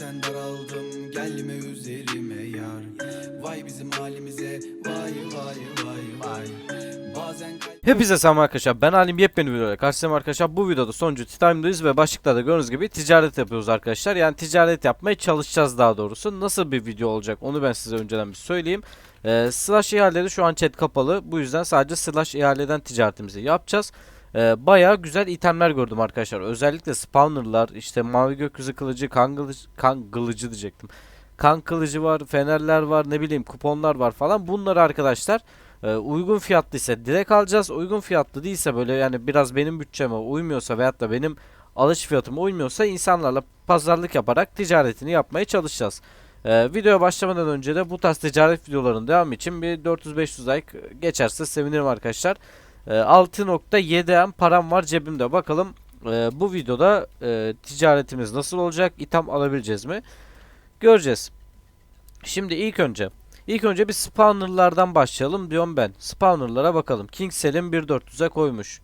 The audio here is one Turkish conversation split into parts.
Zaten daraldım gelme üzerime yar Vay bizim halimize vay vay vay vay Bazen Hepinize selam arkadaşlar. Ben Halim yepyeni videoyla karşınızdayım arkadaşlar. Bu videoda sonuncu Time'dayız ve başlıkta da gördüğünüz gibi ticaret yapıyoruz arkadaşlar. Yani ticaret yapmaya çalışacağız daha doğrusu. Nasıl bir video olacak onu ben size önceden bir söyleyeyim. Ee, slash ihaleleri şu an chat kapalı. Bu yüzden sadece slash ihaleden ticaretimizi yapacağız. Ee, bayağı güzel itemler gördüm arkadaşlar. Özellikle spawnerlar, işte mavi gökyüzü kılıcı, kan kılıcı, kan kılıcı diyecektim. Kan kılıcı var, fenerler var, ne bileyim kuponlar var falan. Bunları arkadaşlar ee, uygun fiyatlıysa direkt alacağız. Uygun fiyatlı değilse böyle yani biraz benim bütçeme uymuyorsa veyahut da benim alış fiyatıma uymuyorsa insanlarla pazarlık yaparak ticaretini yapmaya çalışacağız. Ee, videoya başlamadan önce de bu tarz ticaret videolarının devamı için bir 400-500 like geçerse sevinirim arkadaşlar. Ee, 6.7M param var cebimde. Bakalım e, bu videoda e, ticaretimiz nasıl olacak? İtham alabileceğiz mi? Göreceğiz. Şimdi ilk önce İlk önce bir spawnerlardan başlayalım diyorum ben. Spawnerlara bakalım. King Selim 1.400'e koymuş.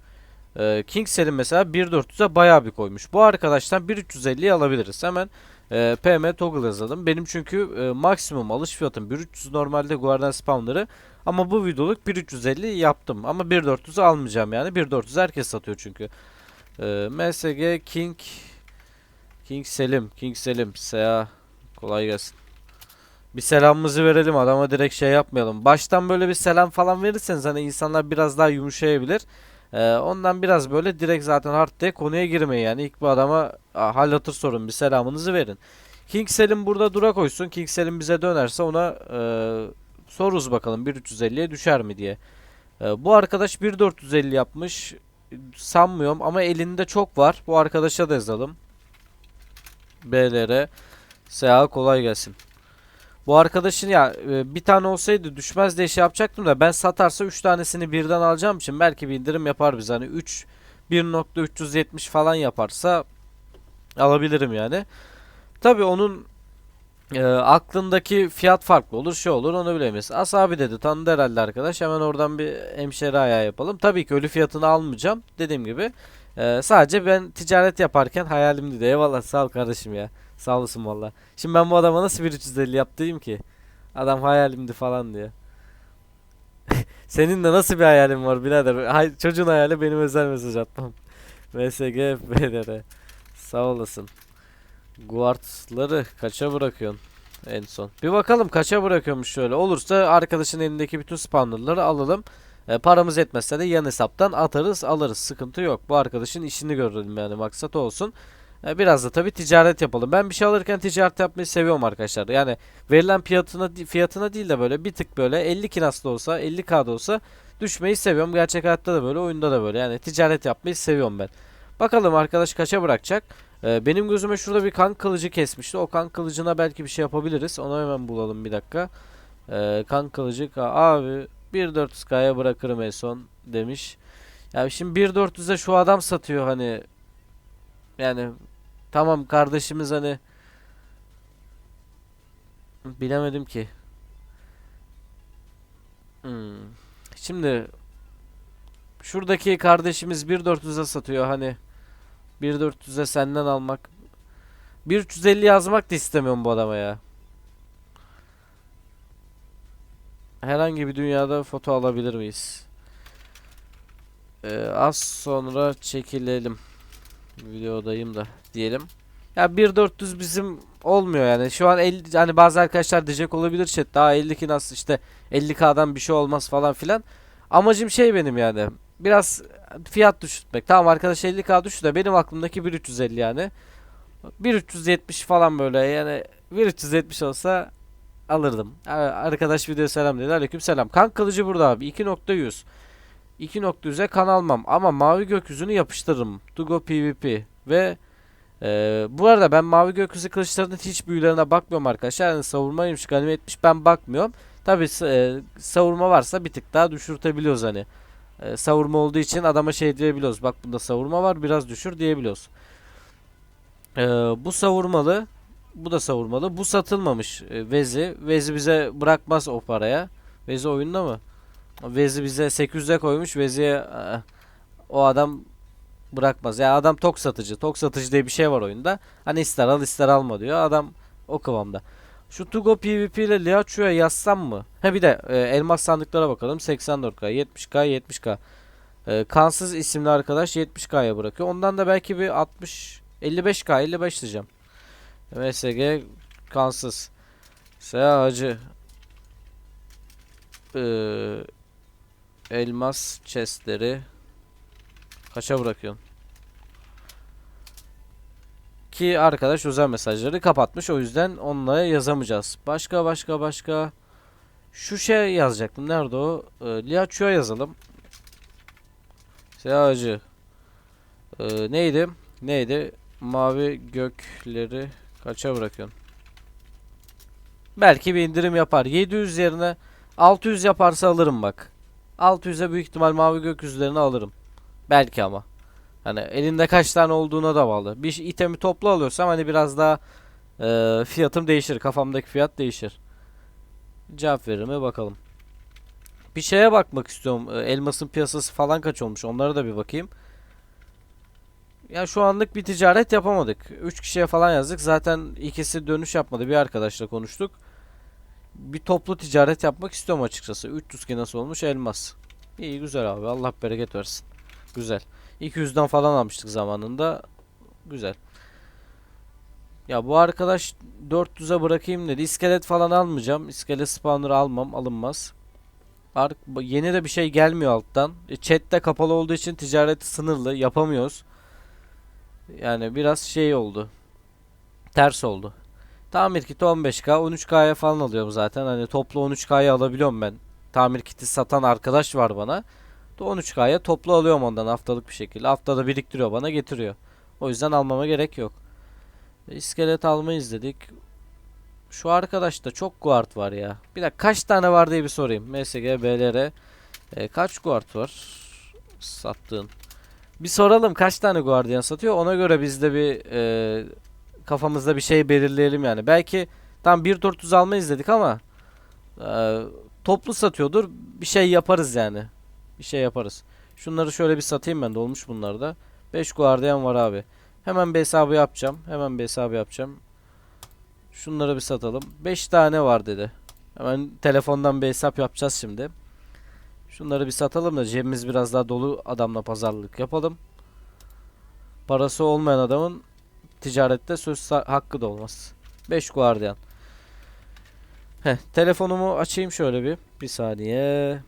Ee, King Selim mesela 1.400'e bayağı bir koymuş. Bu arkadaştan 1.350'ye alabiliriz. Hemen e, PM toggle yazalım. Benim çünkü e, maksimum alış fiyatım 1.300 normalde Guardian Spawner'ı. Ama bu videoluk 1.350 yaptım. Ama 1.400'ü almayacağım yani. 1.400 herkes satıyor çünkü. Ee, MSG King King Selim King Selim Seha kolay gelsin. Bir selamımızı verelim adama direkt şey yapmayalım. Baştan böyle bir selam falan verirseniz hani insanlar biraz daha yumuşayabilir. Ee, ondan biraz böyle direkt zaten hard konuya girmeyin yani. ilk bu adama hal hatır sorun bir selamınızı verin. King Selim burada dura koysun. King Selim bize dönerse ona e, soruruz bakalım 1.350'ye düşer mi diye. E, bu arkadaş 1.450 yapmış. Sanmıyorum ama elinde çok var. Bu arkadaşa da yazalım. BLR. Seha kolay gelsin. Bu arkadaşın ya e, bir tane olsaydı düşmez diye şey yapacaktım da ben satarsa 3 tanesini birden alacağım için belki bir indirim yapar biz hani 3 1.370 falan yaparsa alabilirim yani. Tabi onun e, aklındaki fiyat farklı olur şey olur onu bilemeyiz. As abi dedi tanıdı herhalde arkadaş hemen oradan bir hemşeri ayağı yapalım. Tabii ki ölü fiyatını almayacağım dediğim gibi. E, sadece ben ticaret yaparken hayalimdi de eyvallah sağ ol kardeşim ya. Sağ olasın valla. Şimdi ben bu adama nasıl bir 350 yaptırayım ki? Adam hayalimdi falan diyor. Senin de nasıl bir hayalin var birader? Hay, çocuğun hayali benim özel mesaj atmam. MSG BDR. Sağ olasın. Guardları kaça bırakıyorsun en son? Bir bakalım kaça bırakıyormuş şöyle. Olursa arkadaşın elindeki bütün spawnerları alalım. E, paramız etmezse de yan hesaptan atarız alırız. Sıkıntı yok. Bu arkadaşın işini görelim yani maksat olsun. E, Biraz da tabii ticaret yapalım. Ben bir şey alırken ticaret yapmayı seviyorum arkadaşlar. Yani verilen fiyatına fiyatına değil de böyle bir tık böyle 50 kinaslı olsa 50k'da olsa düşmeyi seviyorum. Gerçek hayatta da böyle oyunda da böyle. Yani ticaret yapmayı seviyorum ben. Bakalım arkadaş kaça bırakacak. E, benim gözüme şurada bir kan kılıcı kesmişti. O kan kılıcına belki bir şey yapabiliriz. Onu hemen bulalım bir dakika. E, kan kılıcı abi 1.400k'ya bırakırım en son demiş. Ya şimdi 1.400'e şu adam satıyor hani yani tamam kardeşimiz hani bilemedim ki. Hmm. Şimdi şuradaki kardeşimiz 1.400'e satıyor hani 1.400'e senden almak 1.350 yazmak da istemiyorum bu adama ya. Herhangi bir dünyada foto alabilir miyiz? Ee, az sonra çekilelim videodayım da diyelim. Ya 1400 bizim olmuyor yani. Şu an 50 hani bazı arkadaşlar diyecek olabilir chat daha 52 nasıl işte 50k'dan bir şey olmaz falan filan. Amacım şey benim yani. Biraz fiyat düşürtmek. Tamam arkadaş 50k düştü de benim aklımdaki 1350 yani. 1370 falan böyle yani 1370 olsa alırdım. Ar- Arkadaş video selam dedi. Aleyküm selam. Kan kılıcı burada abi. 2.100. 2.100'e kan almam ama mavi gökyüzünü yapıştırırım. Dugo PvP ve e, bu arada ben mavi gökyüzü kılıçlarının hiç büyülerine bakmıyorum arkadaşlar. Yani savurmaymış, ganimetmiş ben bakmıyorum. Tabi savurma varsa bir tık daha düşürtebiliyoruz hani. E, savurma olduğu için adama şey diyebiliyoruz. Bak bunda savurma var biraz düşür diyebiliyoruz. E, bu savurmalı. Bu da savurmalı. Bu satılmamış e, Vezi. Vezi bize bırakmaz o paraya. Vezi oyunda mı? Vezi bize 800'e koymuş. Vezi'ye e, o adam bırakmaz. Ya adam tok satıcı. Tok satıcı diye bir şey var oyunda. Hani ister al ister alma diyor. Adam O kıvamda. Şu Tugo PvP ile Liachu'ya yazsam mı? Ha bir de e, elmas sandıklara bakalım. 84k, 70k, 70k. E, kansız isimli arkadaş 70k'ya bırakıyor. Ondan da belki bir 60 55k 55 diyeceğim. MSG kansız. Seha Hacı. Ee, elmas chestleri kaça bırakıyorsun? Ki arkadaş özel mesajları kapatmış o yüzden onlara yazamayacağız. Başka başka başka şu şey yazacaktım. Nerede o? Ee, Liachu'ya yazalım. Seha Hacı. Ee, neydi? Neydi? Mavi gökleri kaça bırakıyorsun? Belki bir indirim yapar. 700 yerine 600 yaparsa alırım bak. 600'e büyük ihtimal mavi gökyüzlerini alırım. Belki ama. Hani elinde kaç tane olduğuna da bağlı. Bir itemi toplu alıyorsam hani biraz daha e, fiyatım değişir. Kafamdaki fiyat değişir. Cevap verir mi bakalım. Bir şeye bakmak istiyorum. E, elmasın piyasası falan kaç olmuş. Onlara da bir bakayım. Ya şu anlık bir ticaret yapamadık. 3 kişiye falan yazdık. Zaten ikisi dönüş yapmadı. Bir arkadaşla konuştuk. Bir toplu ticaret yapmak istiyorum açıkçası. 300 ki nasıl olmuş elmas. İyi güzel abi. Allah bereket versin. Güzel. 200'den falan almıştık zamanında. Güzel. Ya bu arkadaş 400'e bırakayım dedi. İskelet falan almayacağım. İskelet spawner almam. Alınmaz. Ar yeni de bir şey gelmiyor alttan. E, chat'te kapalı olduğu için ticareti sınırlı. Yapamıyoruz. Yani biraz şey oldu. Ters oldu. Tamir kiti 15k, 13k'ya falan alıyorum zaten. Hani toplu 13k'ya alabiliyorum ben. Tamir kiti satan arkadaş var bana. Da 13k'ya toplu alıyorum ondan haftalık bir şekilde. Haftada biriktiriyor bana getiriyor. O yüzden almama gerek yok. E, İskelet almayız dedik. Şu arkadaşta çok guard var ya. Bir dakika kaç tane var diye bir sorayım. MSG, BLR. E, kaç guard var? Sattığın. Bir soralım kaç tane guardian satıyor. Ona göre biz de bir e, kafamızda bir şey belirleyelim yani. Belki tam 1.400 almayız dedik ama e, toplu satıyordur. Bir şey yaparız yani. Bir şey yaparız. Şunları şöyle bir satayım ben. Dolmuş bunlar da. 5 guardian var abi. Hemen bir hesabı yapacağım. Hemen bir hesabı yapacağım. Şunları bir satalım. 5 tane var dedi. Hemen telefondan bir hesap yapacağız şimdi. Şunları bir satalım da cebimiz biraz daha dolu adamla pazarlık yapalım. Parası olmayan adamın ticarette söz hakkı da olmaz. 5 guardian. Heh, telefonumu açayım şöyle bir. Bir saniye.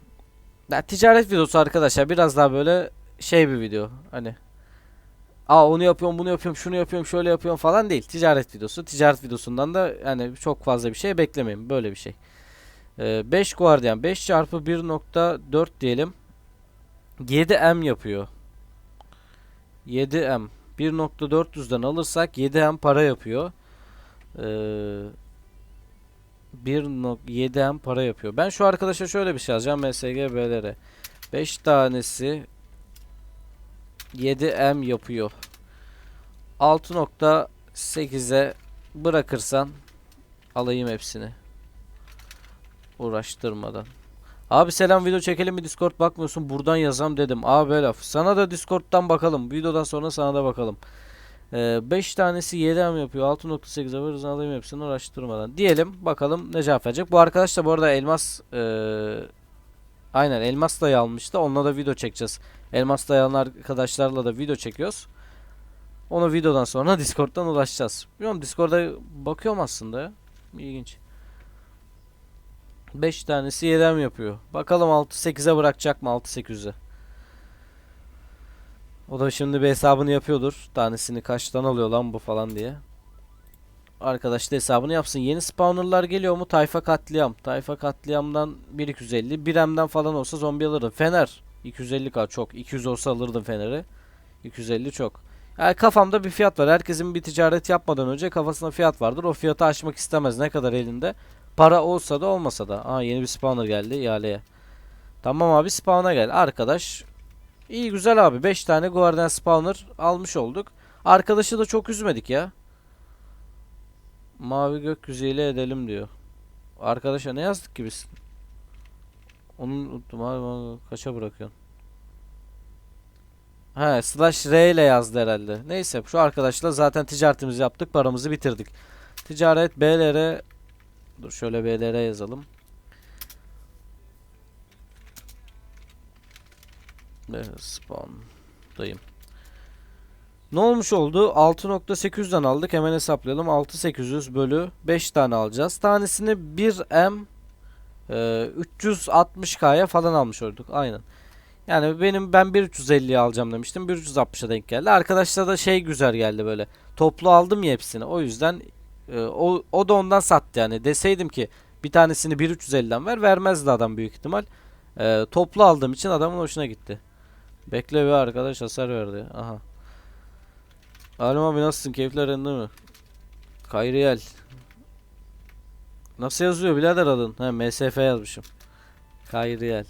Ya, ticaret videosu arkadaşlar biraz daha böyle şey bir video. Hani Aa onu yapıyorum, bunu yapıyorum, şunu yapıyorum, şöyle yapıyorum falan değil. Ticaret videosu. Ticaret videosundan da yani çok fazla bir şey beklemeyin. Böyle bir şey. Ee, 5 guardian 5 çarpı 1.4 diyelim. 7M yapıyor. 7M 1.400'den alırsak 7M para yapıyor. Ee, 1.7M para yapıyor. Ben şu arkadaşa şöyle bir şey yazacağım. MSG BLR. 5 tanesi 7M yapıyor. 6.8'e bırakırsan alayım hepsini. Uğraştırmadan. Abi selam video çekelim mi Discord bakmıyorsun buradan yazam dedim. Abi laf. Sana da Discord'dan bakalım. Videodan sonra sana da bakalım. 5 tanesi 7M yapıyor. 6.8'e varırsan alayım hepsini uğraştırmadan. Diyelim bakalım ne cevap verecek. Bu arkadaş da bu arada elmas eee aynen elmas dayı almıştı. Onunla da video çekeceğiz. Elmas dayalı arkadaşlarla da video çekiyoruz. Onu videodan sonra Discord'dan ulaşacağız. Bilmiyorum Discord'a bakıyorum aslında ya. İlginç. 5 tanesi 7'm yapıyor. Bakalım 6-8'e bırakacak mı 6-8'e. O da şimdi bir hesabını yapıyordur. Tanesini kaçtan alıyor lan bu falan diye. Arkadaş da hesabını yapsın. Yeni spawnerlar geliyor mu? Tayfa katliam. Tayfa katliamdan 1250. 1M'den falan olsa zombi alırdım. Fener. 250k çok. 200 olsa alırdım Fener'i. 250 çok. Yani kafamda bir fiyat var. Herkesin bir ticaret yapmadan önce kafasında fiyat vardır. O fiyatı aşmak istemez. Ne kadar elinde. Para olsa da olmasa da. Aa yeni bir spawner geldi ihaleye. Tamam abi spawn'a gel. Arkadaş iyi güzel abi. 5 tane Guardian spawner almış olduk. Arkadaşı da çok üzmedik ya. Mavi gökyüzüyle edelim diyor. Arkadaşa ne yazdık ki biz? Onu unuttum abi. Kaça bırakıyorsun? He slash R ile yazdı herhalde. Neyse şu arkadaşla zaten ticaretimizi yaptık. Paramızı bitirdik. Ticaret BLR Dur şöyle BLR yazalım. Ve spawn'dayım. Ne olmuş oldu? 6.800'den aldık. Hemen hesaplayalım. 6.800 bölü 5 tane alacağız. Tanesini 1M e, 360K'ya falan almış olduk. Aynen. Yani benim ben 1350'ye alacağım demiştim. 1360'a denk geldi. Arkadaşlar da şey güzel geldi böyle. Toplu aldım ya hepsini. O yüzden e, o, o da ondan sattı yani. Deseydim ki bir tanesini 1350'den ver vermezdi adam büyük ihtimal. E, toplu aldığım için adamın hoşuna gitti. Bekle bir arkadaş hasar verdi. Aha. Alim abi nasılsın? Keyifler yerinde mi? Kayriyel. Nasıl yazıyor birader adın? He MSF yazmışım. Kayriyel.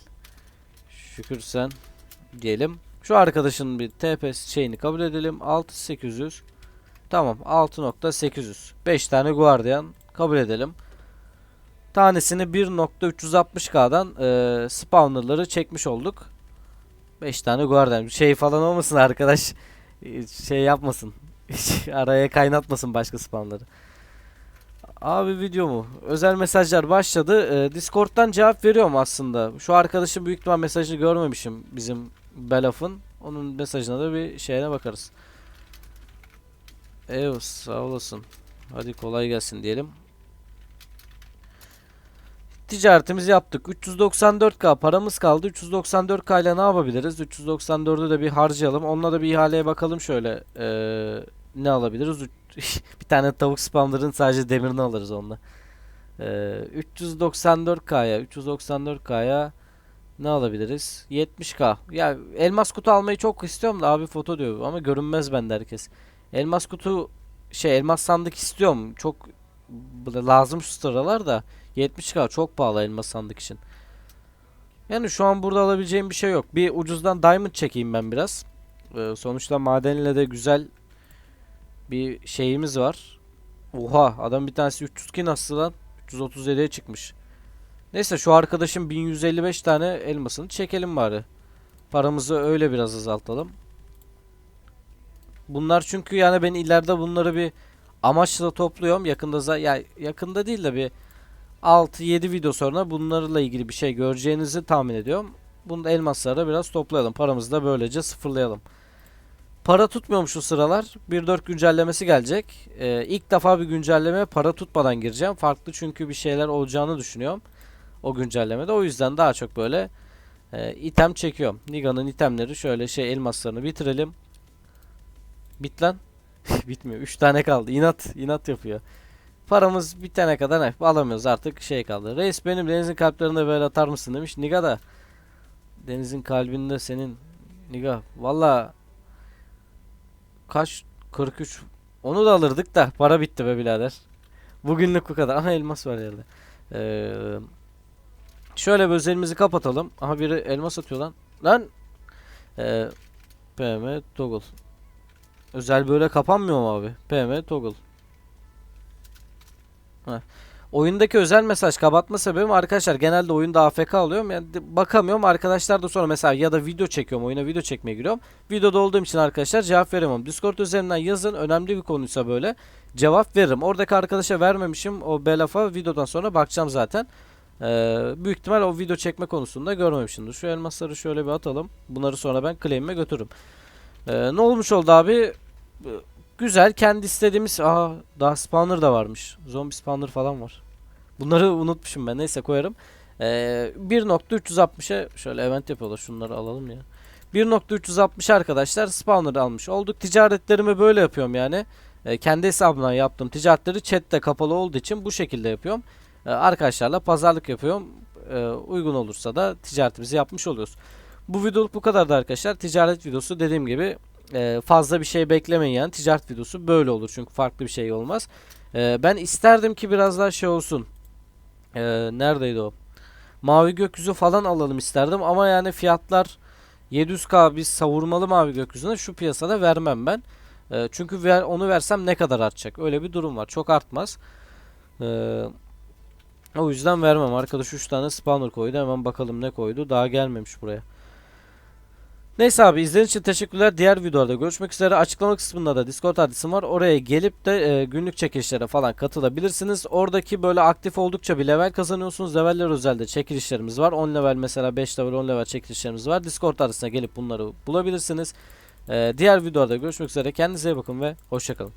Şükür sen diyelim. Şu arkadaşın bir TPS şeyini kabul edelim. 6800. Tamam 6.800. 5 tane guardian kabul edelim. Tanesini 1.360k'dan e, spawnerları çekmiş olduk. 5 tane guardian. Şey falan olmasın arkadaş. E, Şey yapmasın. Araya kaynatmasın başka spamları. Abi video mu? Özel mesajlar başladı. Ee, Discord'dan cevap veriyorum aslında. Şu arkadaşın büyük ihtimal mesajını görmemişim bizim Belaf'ın. Onun mesajına da bir şeyine bakarız. Eyvallah sağ olasın. Hadi kolay gelsin diyelim. Ticaretimizi yaptık. 394k paramız kaldı. 394k ile ne yapabiliriz? 394'ü de bir harcayalım. Onunla da bir ihaleye bakalım şöyle. Ee, ne alabiliriz? Bir tane tavuk spamların sadece demirini alırız onunla. Ee, 394k'ya 394k'ya ne alabiliriz? 70k. Ya elmas kutu almayı çok istiyorum da abi foto diyor ama görünmez bende herkes. Elmas kutu şey elmas sandık istiyorum. Çok lazım şu sıralar da 70k çok pahalı elmas sandık için. Yani şu an burada alabileceğim bir şey yok. Bir ucuzdan diamond çekeyim ben biraz. Ee, sonuçta madenle de güzel bir şeyimiz var. Oha adam bir tanesi 300 nasıl lan? 337'ye çıkmış. Neyse şu arkadaşın 1155 tane elmasını çekelim bari. Paramızı öyle biraz azaltalım. Bunlar çünkü yani ben ileride bunları bir amaçla topluyorum. Yakında ya yakında değil de bir 6-7 video sonra bunlarla ilgili bir şey göreceğinizi tahmin ediyorum. Bunu da elmasları da biraz toplayalım. Paramızı da böylece sıfırlayalım. Para tutmuyormuş şu sıralar. 1.4 güncellemesi gelecek. Ee, ilk defa bir güncellemeye para tutmadan gireceğim. Farklı çünkü bir şeyler olacağını düşünüyorum. O güncellemede. O yüzden daha çok böyle e, item çekiyorum. Niga'nın itemleri şöyle şey elmaslarını bitirelim. Bit lan. Bitmiyor. 3 tane kaldı. İnat. inat yapıyor. Paramız bitene kadar ne? Alamıyoruz artık şey kaldı. Reis benim denizin kalplerinde böyle atar mısın demiş. Niga da denizin kalbinde senin Niga. Valla kaç 43 onu da alırdık da para bitti be birader. Bugünlük bu kadar. Aha elmas var yerde. Ee, şöyle bir özelimizi kapatalım. Aha biri elmas atıyor lan. Lan. Ee, PM toggle. Özel böyle kapanmıyor mu abi? PM toggle. Oyundaki özel mesaj kapatma sebebim arkadaşlar genelde oyunda AFK alıyorum. Yani bakamıyorum. Arkadaşlar da sonra mesela ya da video çekiyorum oyuna video çekmeye giriyorum. Videoda olduğum için arkadaşlar cevap veremem Discord üzerinden yazın. Önemli bir konuysa böyle cevap veririm. Oradaki arkadaşa vermemişim. O belafa videodan sonra bakacağım zaten. Ee, büyük ihtimal o video çekme konusunda görmemişimdir. Şu elmasları şöyle bir atalım. Bunları sonra ben claim'e götürürüm. Ee, ne olmuş oldu abi Güzel kendi istediğimiz aha daha spawner da varmış. Zombi spawner falan var. Bunları unutmuşum ben. Neyse koyarım. Ee, 1.360'a şöyle event yapıyorlar. Şunları alalım ya. 1.360 arkadaşlar spawner almış olduk. Ticaretlerimi böyle yapıyorum yani. Ee, kendi hesabımdan yaptığım ticaretleri chatte kapalı olduğu için bu şekilde yapıyorum. Ee, arkadaşlarla pazarlık yapıyorum. Ee, uygun olursa da ticaretimizi yapmış oluyoruz. Bu videoluk bu kadardı arkadaşlar. Ticaret videosu dediğim gibi e, fazla bir şey beklemeyin yani. Ticaret videosu böyle olur çünkü farklı bir şey olmaz. E, ben isterdim ki biraz daha şey olsun. E, neredeydi o? Mavi gökyüzü falan alalım isterdim ama yani fiyatlar 700k biz savurmalı mavi gökyüzüne şu piyasada vermem ben. E, çünkü ver, onu versem ne kadar artacak? Öyle bir durum var. Çok artmaz. E, o yüzden vermem. Arkadaş 3 tane spawner koydu. Hemen bakalım ne koydu. Daha gelmemiş buraya. Neyse abi izlediğiniz için teşekkürler. Diğer videolarda görüşmek üzere. Açıklama kısmında da Discord adresim var. Oraya gelip de e, günlük çekilişlere falan katılabilirsiniz. Oradaki böyle aktif oldukça bir level kazanıyorsunuz. Leveller özelde çekilişlerimiz var. 10 level mesela 5 level 10 level çekilişlerimiz var. Discord adresine gelip bunları bulabilirsiniz. E, diğer videolarda görüşmek üzere. Kendinize iyi bakın ve hoşçakalın.